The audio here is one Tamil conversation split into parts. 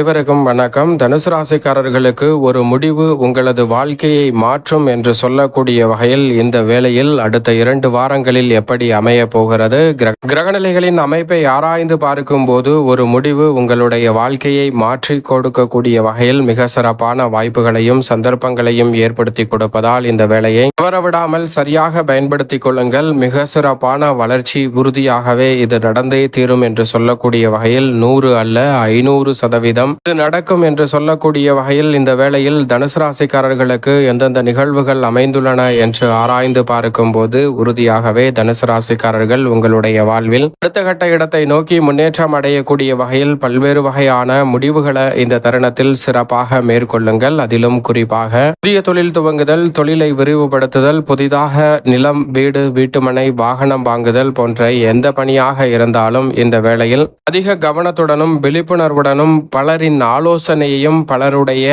அனைவருக்கும் வணக்கம். தனுசு ராசிக்காரர்களுக்கு ஒரு முடிவு உங்களது வாழ்க்கையை மாற்றும் என்று சொல்லக்கூடிய வகையில் இந்த வேளையில் அடுத்த இரண்டு வாரங்களில் எப்படி அமைய போகிறது? கிர- கிரகநிலைகளின் அமைப்பை ஆராய்ந்து பார்க்கும்போது ஒரு முடிவு உங்களுடைய வாழ்க்கையை மாற்றி கொடுக்கக்கூடிய வகையில் மிக சிறப்பான வாய்ப்புகளையும் சந்தர்ப்பங்களையும் ஏற்படுத்தி கொடுப்பதால் இந்த வேலையை தவறவிடாமல் சரியாக பயன்படுத்திக் கொள்ளுங்கள். மிக சிறப்பான வளர்ச்சி உறுதியாகவே இது நடந்தே தீரும் என்று சொல்லக்கூடிய வகையில் நூறு அல்ல ஐநூறு சதவீதம் இது நடக்கும் என்று சொல்லக்கூடிய வகையில் இந்த வேளையில் தனுசு ராசிக்காரர்களுக்கு எந்தெந்த நிகழ்வுகள் அமைந்துள்ளன என்று ஆராய்ந்து பார்க்கும்போது உறுதியாகவே தனுசு ராசிக்காரர்கள் உங்களுடைய வாழ்வில் அடுத்த கட்ட இடத்தை நோக்கி முன்னேற்றம் அடையக்கூடிய வகையில் பல்வேறு வகையான முடிவுகளை இந்த தருணத்தில் சிறப்பாக மேற்கொள்ளுங்கள். அதிலும் குறிப்பாக புதிய தொழில் துவங்குதல் தொழிலை விரிவுபடுத்துதல் புதிதாக நிலம் வீடு வீட்டுமனை வாகனம் வாங்குதல் போன்ற எந்த பணியாக இருந்தாலும் இந்த வேளையில் அதிக கவனத்துடனும் விழிப்புணர்வுடனும் பல பலரின் ஆலோசனையையும் பலருடைய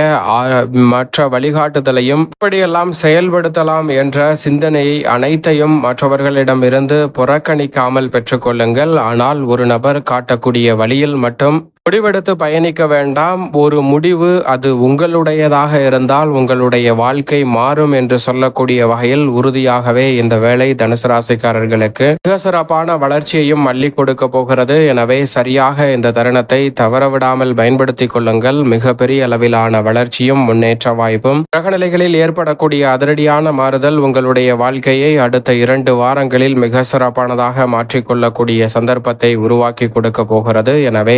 மற்ற வழிகாட்டுதலையும் இப்படியெல்லாம் செயல்படுத்தலாம் என்ற சிந்தனையை அனைத்தையும் மற்றவர்களிடமிருந்து புறக்கணிக்காமல் பெற்றுக்கொள்ளுங்கள் ஆனால் ஒரு நபர் காட்டக்கூடிய வழியில் மட்டும் முடிவெடுத்து பயணிக்க வேண்டாம். ஒரு முடிவு அது உங்களுடையதாக இருந்தால் உங்களுடைய வாழ்க்கை மாறும் என்று சொல்லக்கூடிய வகையில் உறுதியாகவே இந்த வேலை தனுசு ராசிக்காரர்களுக்கு மிக சிறப்பான வளர்ச்சியையும் மல்லி கொடுக்க போகிறது. எனவே சரியாக இந்த தருணத்தை தவறவிடாமல் பயன்படுத்திக் கொள்ளுங்கள். மிகப்பெரிய அளவிலான வளர்ச்சியும் முன்னேற்ற வாய்ப்பும். கிரகநிலைகளில் ஏற்படக்கூடிய அதிரடியான மாறுதல் உங்களுடைய வாழ்க்கையை அடுத்த இரண்டு வாரங்களில் மிக சிறப்பானதாக மாற்றிக்கொள்ளக்கூடிய சந்தர்ப்பத்தை உருவாக்கி கொடுக்க போகிறது. எனவே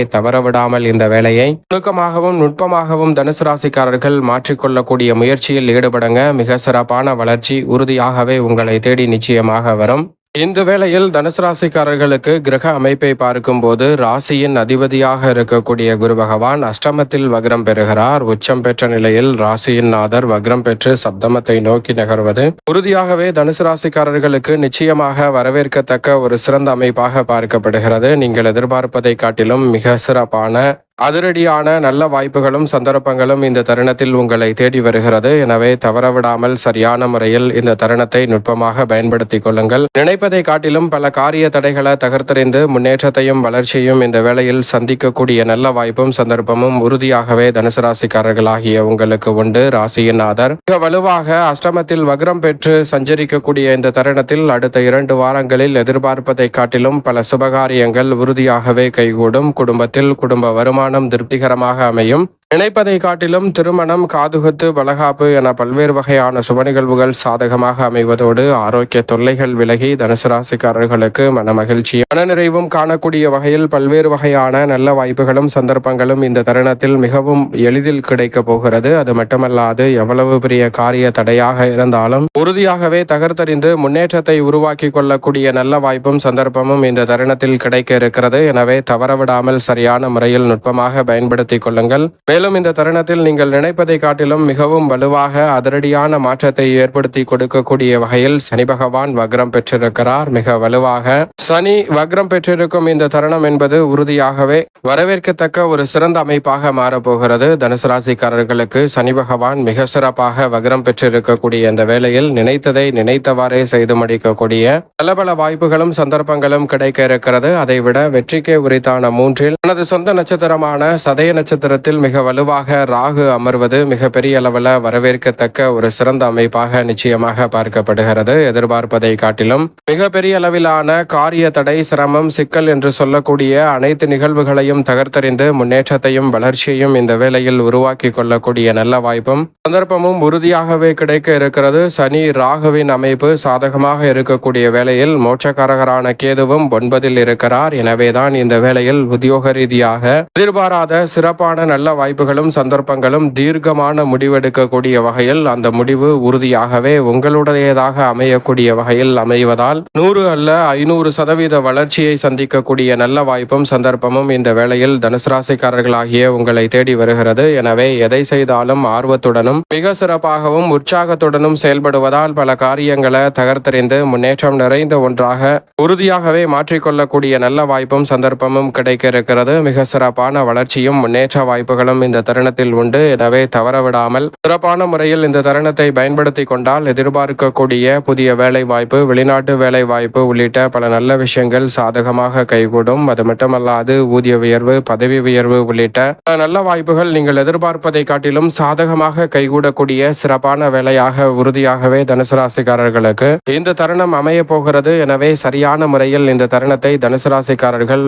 தவறவிடாமல் இந்த வேலையை நுணுக்கமாகவும் நுட்பமாகவும் தனுசு ராசிக்காரர்கள் மாற்றிக்கொள்ளக்கூடிய முயற்சியில் ஈடுபடுங்க. மிக சிறப்பான வளர்ச்சி உறுதியாகவே உங்களை தேடி நிச்சயமாக வரும். இந்த வேளையில் தனுசு ராசிக்காரர்களுக்கு கிரக அமைப்பை பார்க்கும்போது ராசியின் அதிபதியாக இருக்கக்கூடிய குரு பகவான் அஷ்டமத்தில் வக்ரம் பெறுகிறார். உச்சம் பெற்ற நிலையில் ராசியின் நாதர் வக்ரம் பெற்று சப்தமத்தை நோக்கி நகர்வது. உறுதியாகவே தனுசு ராசிக்காரர்களுக்கு நிச்சயமாக வரவேற்கத்தக்க ஒரு சிறந்த அமைப்பாக பார்க்கப்படுகிறது. நீங்கள் எதிர்பார்ப்பதை காட்டிலும் மிக சிறப்பான அதிரடியான நல்ல வாய்ப்புகளும் சந்தர்ப்பங்களும் இந்த தருணத்தில் உங்களை தேடி வருகிறது. எனவே தவறவிடாமல் சரியான முறையில் இந்த தருணத்தை நுட்பமாக பயன்படுத்திக் கொள்ளுங்கள். நினைப்பதை காட்டிலும் பல காரிய தடைகளை தகர்த்தறிந்து முன்னேற்றத்தையும் வளர்ச்சியும் இந்த வேளையில் சந்திக்கக்கூடிய நல்ல வாய்ப்பும் சந்தர்ப்பமும் உறுதியாகவே தனுசு ராசிக்காரர்களாகிய உங்களுக்கு உண்டு. ராசியின் ஆதர். மிக வலுவாக அஷ்டமத்தில் வக்ரம் பெற்று சஞ்சரிக்கக்கூடிய இந்த தருணத்தில் அடுத்த இரண்டு வாரங்களில் எதிர்பார்ப்பதை காட்டிலும் பல சுபகாரியங்கள் உறுதியாகவே கைகூடும். குடும்பத்தில் குடும்ப வருமானம் திருப்திகரமாக அமையும். நினைப்பதை காட்டிலும் திருமணம் காதுகுத்து வளகாப்பு என பல்வேறு வகையான சுப நிகழ்வுகள் சாதகமாக அமைவதோடு ஆரோக்கிய தொல்லைகள் விலகி தனுசு ராசிக்காரர்களுக்கு மன மகிழ்ச்சி மனநிறைவும் காணக்கூடிய வகையில் பல்வேறு வகையான நல்ல வாய்ப்புகளும் சந்தர்ப்பங்களும் இந்த தருணத்தில் மிகவும் எளிதில் கிடைக்க போகிறது. அது மட்டுமல்லாது எவ்வளவு பெரிய காரிய தடையாக இருந்தாலும் உறுதியாகவே தகர்த்தறிந்து முன்னேற்றத்தை உருவாக்கி கொள்ளக்கூடிய நல்ல வாய்ப்பும் சந்தர்ப்பமும் இந்த தருணத்தில் கிடைக்க இருக்கிறது. எனவே தவறவிடாமல் சரியான முறையில் நுட்பமாக பயன்படுத்திக் கொள்ளுங்கள். மேலும் இந்த தருணத்தில் நீங்கள் நினைப்பதை காட்டிலும் மிகவும் வலுவாக அதிரடியான மாற்றத்தை ஏற்படுத்தி கொடுக்கக்கூடிய வகையில் சனி பகவான் வக்ரம் பெற்றிருக்கிறார். மிக வலுவாக சனி வக்ரம் பெற்றிருக்கும் இந்த தருணம் என்பது உறுதியாகவே வரவேற்கத்தக்க ஒரு சிறந்த அமைப்பாக மாறப்போகிறது. தனுசு ராசிக்காரர்களுக்கு சனி பகவான் மிக சிறப்பாக வக்ரம் பெற்றிருக்கக்கூடிய இந்த வேளையில் நினைத்ததை நினைத்தவாறே செய்து முடிக்கக்கூடிய பல பல வாய்ப்புகளும் சந்தர்ப்பங்களும் கிடைக்க இருக்கிறது. அதைவிட வெற்றிக்கே உரித்தான மூன்றில் தனது சொந்த நட்சத்திரமான சதய நட்சத்திரத்தில் மிக வலுவாக ராகு அமர்வது மிக பெரிய அளவில் வரவேற்கத்தக்க ஒரு சிறந்த அமைப்பாக நிச்சயமாக பார்க்கப்படுகிறது. எதிர்பார்ப்பதை காட்டிலும் மிக பெரிய அளவிலான காரிய தடை சிரமம் சிக்கல் என்று சொல்லக்கூடிய அனைத்து நிகழ்வுகளையும் தகர்த்தறிந்து முன்னேற்றத்தையும் வளர்ச்சியையும் இந்த வேளையில் உருவாக்கி கொள்ளக்கூடிய நல்ல வாய்ப்பும் சந்தர்ப்பமும் உறுதியாகவே கிடைக்க இருக்கிறது. சனி ராகுவின் அமைப்பு சாதகமாக இருக்கக்கூடிய வேளையில் மோட்சக்காரகரான கேதுவும் ஒன்பதில் இருக்கிறார். எனவேதான் இந்த வேளையில் உத்தியோக ரீதியாக எதிர்பாராத சிறப்பான நல்ல வாய்ப்பு வாய்ப்புகளும் சந்தர்ப்பங்களும் தீர்க்கமான முடிவெடுக்கக்கூடிய வகையில் அந்த முடிவு உறுதியாகவே உங்களுடையதாக அமையக்கூடிய வகையில் அமைவதால் நூறு அல்ல ஐநூறு சதவீத வளர்ச்சியை சந்திக்கக்கூடிய நல்ல வாய்ப்பும் சந்தர்ப்பமும் இந்த வேளையில் தனுசு ராசிக்காரர்களாகிய உங்களை தேடி வருகிறது. எனவே எதை செய்தாலும் ஆர்வத்துடனும் மிக சிறப்பாகவும் உற்சாகத்துடனும் செயல்படுவதால் பல காரியங்களை தகர்த்தறிந்து முன்னேற்றம் நிறைந்த ஒன்றாக உறுதியாகவே மாற்றிக்கொள்ளக்கூடிய நல்ல வாய்ப்பும் சந்தர்ப்பமும் கிடைக்க இருக்கிறது. மிக சிறப்பான வளர்ச்சியும் முன்னேற்ற வாய்ப்புகளும் இந்த தருணத்தில் உண்டு. எனவே தவறவிடாமல் சிறப்பான முறையில் இந்த தருணத்தை பயன்படுத்தி கொண்டால் எதிர்பார்க்கக்கூடிய புதிய வேலை வாய்ப்பு வெளிநாட்டு வேலை வாய்ப்பு உள்ளிட்ட பல நல்ல விஷயங்கள் சாதகமாக கைகூடும். அது மட்டுமல்லாது ஊதிய உயர்வு பதவி உயர்வு உள்ளிட்ட பல நல்ல வாய்ப்புகள் நீங்கள் எதிர்பார்ப்பதை காட்டிலும் சாதகமாக கைகூடக்கூடிய சிறப்பான வேலையாக உறுதியாகவே தனுசு ராசிக்காரர்களுக்கு இந்த தருணம் அமைய போகிறது. எனவே சரியான முறையில் இந்த தருணத்தை தனுசு ராசிக்காரர்கள்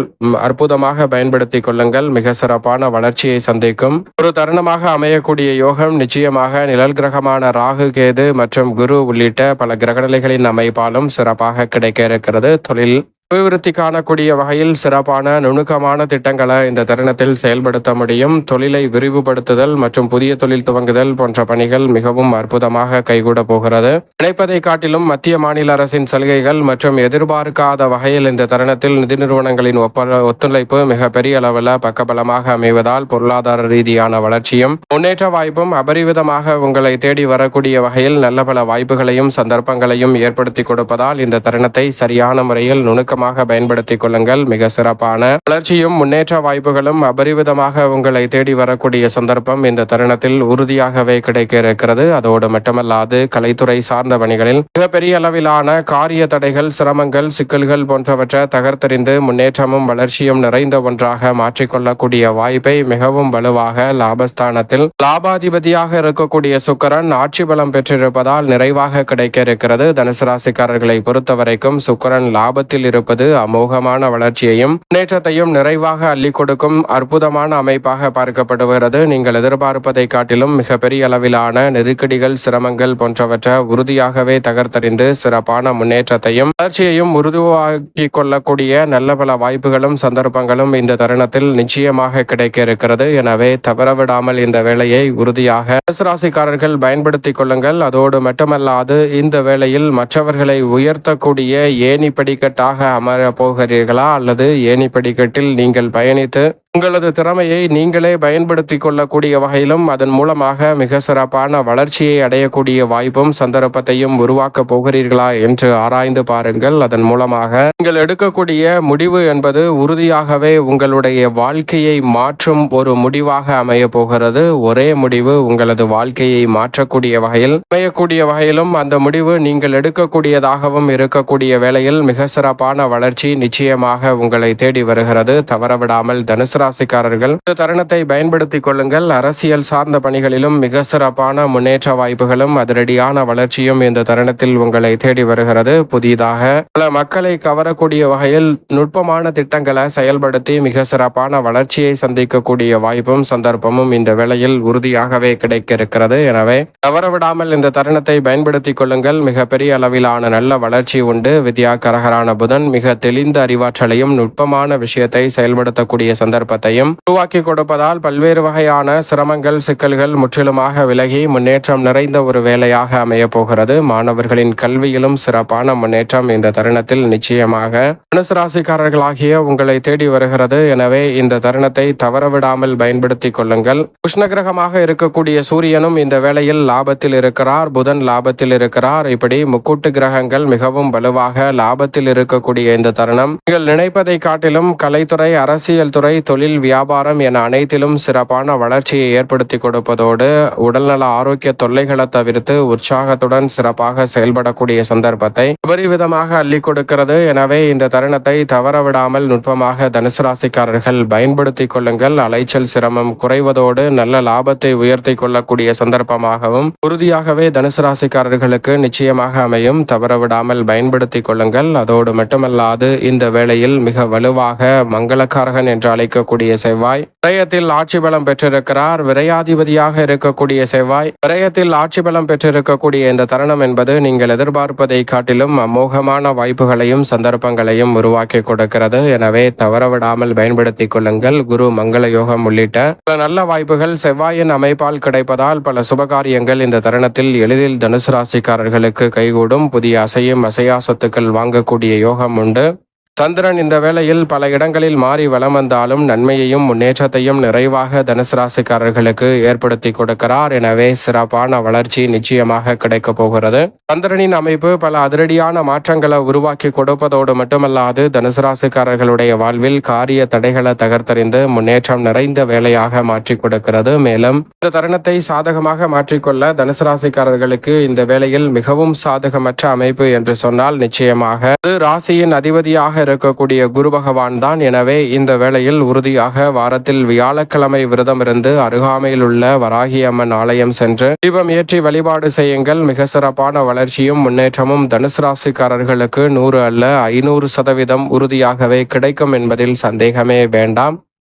அற்புதமாக பயன்படுத்திக் கொள்ளுங்கள். மிக சிறப்பான வளர்ச்சியை சந்திக்கும். ஒரு தருணமாக அமையக்கூடிய யோகம் நிச்சயமாக நிழல் கிரகமான ராகு கேது மற்றும் குரு உள்ளிட்ட பல கிரகநிலைகளின் அமைப்பாலும் சிறப்பாக கிடைக்க இருக்கிறது. தொழில் அபிவிருத்தி காணக்கூடிய வகையில் சிறப்பான நுணுக்கமான திட்டங்களை இந்த தருணத்தில் செயல்படுத்த முடியும். தொழிலை விரிவுபடுத்துதல் மற்றும் புதிய தொழில் துவங்குதல் போன்ற பணிகள் மிகவும் அற்புதமாக கைகூட போகிறது. நினைப்பதை காட்டிலும் மத்திய மாநில அரசின் சலுகைகள் மற்றும் எதிர்பார்க்காத வகையில் இந்த தருணத்தில் நிதி நிறுவனங்களின் ஒப்ப ஒத்துழைப்பு மிக பெரிய அளவில் பக்கபலமாக அமைவதால் பொருளாதார ரீதியான வளர்ச்சியும் முன்னேற்ற வாய்ப்பும் அபரிவிதமாக உங்களை தேடி வரக்கூடிய வகையில் நல்ல பல வாய்ப்புகளையும் சந்தர்ப்பங்களையும் ஏற்படுத்தி கொடுப்பதால் இந்த தருணத்தை சரியான முறையில் நுணுக்கமாக பயன்படுத்திக் கொள்ளுங்கள். மிக சிறப்பான வளர்ச்சியும் முன்னேற்ற வாய்ப்புகளும் அபரிவிதமாக உங்களை தேடி வரக்கூடிய சந்தர்ப்பம் இந்த தருணத்தில் உறுதியாகவே கிடைக்க இருக்கிறது அதோடு மட்டுமல்லாது கலைத்துறை சார்ந்த பணிகளில் மிகப்பெரிய அளவிலான காரிய தடைகள் சிரமங்கள் சிக்கல்கள் போன்றவற்றை தகர்த்தெறிந்து முன்னேற்றமும் வளர்ச்சியும் நிறைந்த ஒன்றாக மாற்றிக்கொள்ளக்கூடிய வாய்ப்பை மிகவும் வலுவாக லாபஸ்தானத்தில் லாபாதிபதியாக இருக்கக்கூடிய சுக்கரன் ஆட்சி பலம் பெற்றிருப்பதால் நிறைவாக கிடைக்க இருக்கிறது தனுசு ராசிக்காரர்களை பொறுத்தவரைக்கும் சுக்கரன் லாபத்தில் இருப்பது அமோகமான வளர்ச்சியையும் முன்னேற்றத்தையும் நிறைவாக அள்ளி கொடுக்கும் அற்புதமான அமைப்பாக பார்க்கப்படுகிறது. நீங்கள் எதிர்பார்ப்பதை காட்டிலும் மிகப்பெரிய அளவிலான நெருக்கடிகள் சிரமங்கள் போன்றவற்றை உறுதியாகவே தகர்த்தறிந்து சிறப்பான முன்னேற்றத்தையும் வளர்ச்சியையும் உருவாக்கி கொள்ளக்கூடிய நல்ல பல வாய்ப்புகளும் சந்தர்ப்பங்களும் இந்த தருணத்தில் நிச்சயமாக கிடைக்க இருக்கிறது எனவே தவறவிடாமல் இந்த வேலையை உறுதியாக ராசிக்காரர்கள் பயன்படுத்திக் கொள்ளுங்கள். அதோடு மட்டுமல்லாது இந்த வேளையில் மற்றவர்களை உயர்த்தக்கூடிய ஏணி படிக்கட்டாக அமர போகிறீர்களா? அல்லது ஏணி படிக்கட்டில் நீங்கள் பயணித்து உங்களது திறமையை நீங்களே பயன்படுத்திக் கொள்ளக்கூடிய வகையிலும் அதன் மூலமாக மிக சிறப்பான வளர்ச்சியை அடையக்கூடிய வாய்ப்பும் சந்தர்ப்பத்தையும் உருவாக்க போகிறீர்களா என்று ஆராய்ந்து பாருங்கள். அதன் மூலமாக நீங்கள் எடுக்கக்கூடிய முடிவு என்பது உறுதியாகவே உங்களுடைய வாழ்க்கையை மாற்றும் ஒரு முடிவாக அமைய போகிறது. ஒரே முடிவு உங்களது வாழ்க்கையை மாற்றக்கூடிய வகையில் அமையக்கூடிய வகையிலும் அந்த முடிவு நீங்கள் எடுக்கக்கூடியதாகவும் இருக்கக்கூடிய வேளையில் மிக சிறப்பான வளர்ச்சி நிச்சயமாக உங்களை தேடி வருகிறது. தவறவிடாமல் தனுசு ராசிக்காரர்கள். இந்த தருணத்தை பயன்படுத்திக் கொள்ளுங்கள். அரசியல் சார்ந்த பணிகளிலும் மிக சிறப்பான முன்னேற்ற வாய்ப்புகளும் அதிரடியான வளர்ச்சியும் இந்த தருணத்தில் உங்களை தேடி வருகிறது. புதிதாக பல மக்களை கவரக்கூடிய வகையில் நுட்பமான திட்டங்களை செயல்படுத்தி மிக சிறப்பான வளர்ச்சியை சந்திக்கக்கூடிய வாய்ப்பும் சந்தர்ப்பமும் இந்த வேளையில் உறுதியாகவே கிடைக்க இருக்கிறது எனவே தவறவிடாமல் இந்த தருணத்தை பயன்படுத்திக் கொள்ளுங்கள். மிகப்பெரிய அளவிலான நல்ல வளர்ச்சி உண்டு. வித்யா கரகரான புதன் மிக தெளிந்த அறிவாற்றலையும் நுட்பமான விஷயத்தை செயல்படுத்தக்கூடிய சந்தர்ப்பம் சந்தர்ப்பத்தையும் உருவாக்கி கொடுப்பதால் பல்வேறு வகையான சிரமங்கள் சிக்கல்கள் முற்றிலுமாக விலகி முன்னேற்றம் நிறைந்த ஒரு வேலையாக அமைய போகிறது. மாணவர்களின் கல்வியிலும் சிறப்பான முன்னேற்றம் இந்த தருணத்தில் நிச்சயமாக. தனுசு ராசிக்காரர்களாகிய உங்களை தேடி வருகிறது. எனவே இந்த தருணத்தை தவறவிடாமல் பயன்படுத்திக் கொள்ளுங்கள். உஷ்ணகிரகமாக இருக்கக்கூடிய சூரியனும் இந்த வேளையில் லாபத்தில் இருக்கிறார். புதன் லாபத்தில் இருக்கிறார். இப்படி முக்கூட்டு கிரகங்கள் மிகவும் வலுவாக லாபத்தில் இருக்கக்கூடிய இந்த தருணம். நீங்கள் நினைப்பதை காட்டிலும் கலைத்துறை அரசியல் துறை தொழில் வியாபாரம் என அனைத்திலும் சிறப்பான வளர்ச்சியை ஏற்படுத்தி கொடுப்பதோடு உடல்நல ஆரோக்கிய தொல்லைகளை தவிர்த்து உற்சாகத்துடன் சிறப்பாக செயல்படக்கூடிய சந்தர்ப்பத்தை விபரீதமாக அள்ளி கொடுக்கிறது. எனவே இந்த தருணத்தை தவறவிடாமல் நுட்பமாக தனுசு ராசிக்காரர்கள் பயன்படுத்தி கொள்ளுங்கள். அலைச்சல் சிரமம் குறைவதோடு நல்ல லாபத்தை உயர்த்தி கொள்ளக்கூடிய சந்தர்ப்பமாகவும் உறுதியாகவே தனுசு ராசிக்காரர்களுக்கு நிச்சயமாக அமையும். தவறவிடாமல் பயன்படுத்தி கொள்ளுங்கள். அதோடு மட்டுமல்லாது இந்த வேளையில் மிக வலுவாக மங்களக்காரகன் என்று இருக்கக்கூடிய செவ்வாய். விரயத்தில் ஆட்சி பலம் பெற்றிருக்கிறார். விரையாதிபதியாக இருக்கக்கூடிய செவ்வாய். விரயத்தில் ஆட்சி பலம் பெற்றிருக்கக்கூடிய இந்த தருணம் என்பது நீங்கள் எதிர்பார்ப்பதை காட்டிலும் அமோகமான வாய்ப்புகளையும் சந்தர்ப்பங்களையும் உருவாக்கி கொடுக்கிறது. எனவே தவறவிடாமல் பயன்படுத்திக் கொள்ளுங்கள். குரு மங்கள யோகம் உள்ளிட்ட பல நல்ல வாய்ப்புகள் செவ்வாயின் அமைப்பால் கிடைப்பதால் பல சுபகாரியங்கள் இந்த தருணத்தில் எளிதில் தனுசு ராசிக்காரர்களுக்கு கைகூடும். புதிய அசையும் அசையா சொத்துக்கள் வாங்கக்கூடிய யோகம் உண்டு. சந்திரன் இந்த வேளையில் பல இடங்களில் மாறி வளம் வந்தாலும் நன்மையையும் முன்னேற்றத்தையும் நிறைவாக தனுசு ராசிக்காரர்களுக்கு ஏற்படுத்தி கொடுக்கிறார். எனவே சிறப்பான வளர்ச்சி நிச்சயமாக கிடைக்கப் போகிறது. சந்திரனின் அமைப்பு பல அதிரடியான மாற்றங்களை உருவாக்கி கொடுப்பதோடு மட்டுமல்லாது தனுசு ராசிக்காரர்களுடைய வாழ்வில் காரிய தடைகளை தகர்த்தறிந்து முன்னேற்றம் நிறைந்த வேலையாக மாற்றி கொடுக்கிறது. மேலும் இந்த தருணத்தை சாதகமாக மாற்றிக்கொள்ள தனுசு ராசிக்காரர்களுக்கு இந்த வேளையில் மிகவும் சாதகமற்ற அமைப்பு என்று சொன்னால் நிச்சயமாக அது ராசியின் அதிபதியாக இருக்கக்கூடிய குரு பகவான் தான். எனவே இந்த வேளையில் உறுதியாக வாரத்தில் வியாழக்கிழமை விரதம் இருந்து அருகாமையில் உள்ள வராகியம்மன் ஆலயம் சென்று தீபம் ஏற்றி வழிபாடு செய்யுங்கள். மிக சிறப்பான வளர்ச்சியும் முன்னேற்றமும் தனுசு ராசிக்காரர்களுக்கு நூறு அல்ல ஐநூறு சதவீதம் உறுதியாகவே கிடைக்கும் என்பதில் சந்தேகமே வேண்டாம்.